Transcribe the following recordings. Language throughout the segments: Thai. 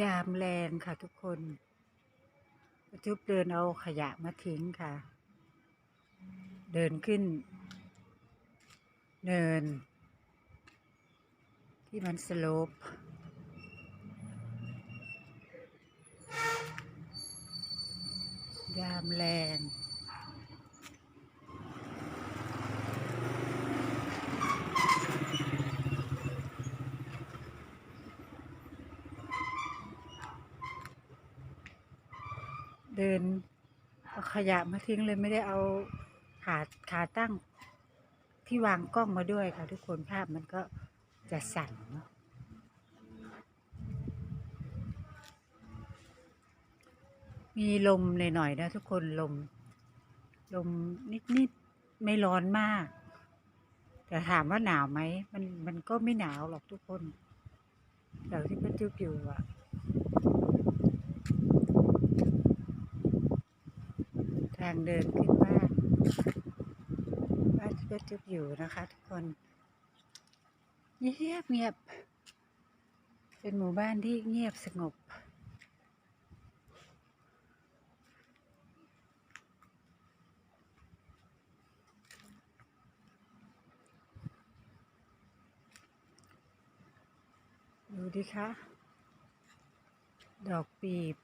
ยามแรงค่ะทุกคนประจุบเดินเอาขยะมาทิ้งค่ะ เดินขึ้น เนิน ที่มันสโลปยามแรง เดินเอาขยะมาทิ้งเลยไม่ได้เอาขาขาตั้งที่วางกล้องมาด้วยค่ะทุกคนภาพมันก็จะสั่นเนาะมีลมหน่อยๆนะทุกคนลม ลมนิดๆไม่ร้อนมาก แต่ถามว่าหนาวไหมมันมันก็ไม่หนาวหรอกทุกคนแต่ที่ป้าจุ๊บอยู่อะ ทางเดินขึ้นบ้านบ้านที่ป้าจุ๊บอยู่นะคะ ทุกคนเงียบเงียบ เป็นหมู่บ้านที่เงียบสงบ ดูดิคะ ดอกปีบ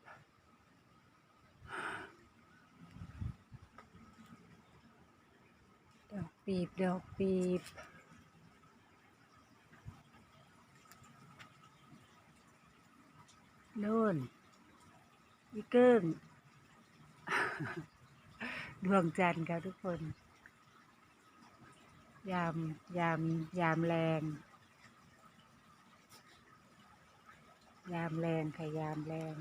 ดอก ปีบ ดอกปีบ โน่นอีเกิ้งดวงจันทร์ค่ะทุกคน ยาม ยาม ยามแรง ยามแรงค่ะยามแรง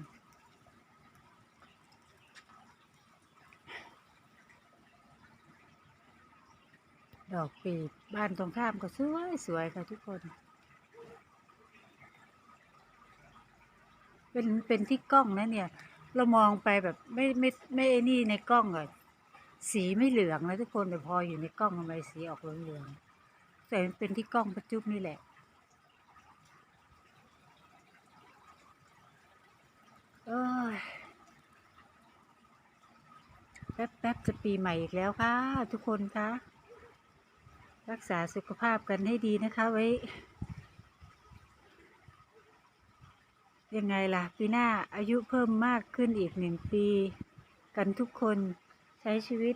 ดอกปีบบ้านตรงข้ามก็สวยสวยค่ะทุกคน เป็นเป็นที่กล้องนะเนี่ย เรามองไปแบบไม่ไม่ไม่ไอ้นี่ในกล้องอะสีไม่เหลืองนะทุกคนแต่พออยู่ในกล้องทำไมสีออกเหลืองๆแต่เป็นที่กล้องประจุบนี่แหละเอ้ยแป๊บแป๊บจะปีใหม่อีกแล้วค่ะ ทุกคนคะ รักษาสุขภาพกันให้ดีนะคะไว้ ยังไงล่ะ ปีหน้าอายุเพิ่มมากขึ้นอีกหนึ่งปี กันทุกคนใช้ชีวิต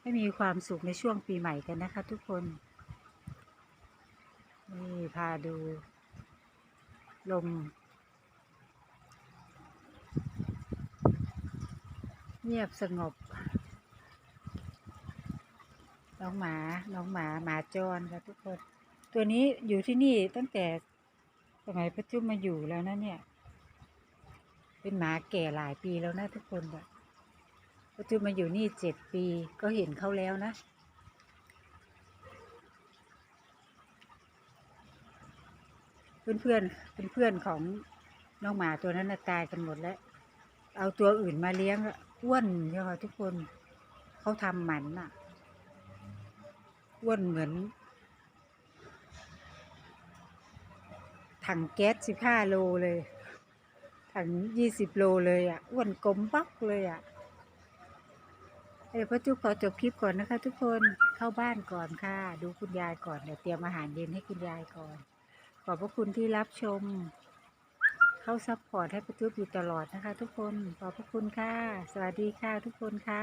ให้มีความสุขในช่วงปีใหม่กันนะคะทุกคน นี่พาดู ลม เงียบสงบ น้องหมา น้องหมา หมาจรค่ะทุกคน ตัวนี้อยู่ที่นี่ตั้งแต่สมัยพระจุมมาอยู่แล้วนะเนี่ย เป็นหมาแก่หลายปีแล้วนะทุกคนอะพระจุมมาอยู่นี่เจ็ดปีก็เห็นเขาแล้วนะ เพื่อนเพื่อนเป็นเพื่อนของน้องหมาตัวนั้นนะตายกันหมดแล้ว เอาตัวอื่นมาเลี้ยงอะอ้วนเยอะทุกคน เขาทำหมันอะ อ้วนเหมือน ถังแก๊สสิบห้าโลเลย ถังยี่สิบโลเลยอะอ้วนกลมปักเลยอะเดี๋ยวพ่อจุ๊บขอจบคลิปก่อนนะคะ ทุกคนเข้าบ้านก่อนค่ะ ดูคุณยายก่อนเดี๋ยวเตรียมอาหารเย็นให้คุณยายก่อน ขอบพระคุณที่รับชม เข้าซัพพอร์ตให้พ่อจุ๊บอยู่ตลอดนะคะ ทุกคนขอบพระคุณค่ะ สวัสดีค่ะทุกคนค่ะ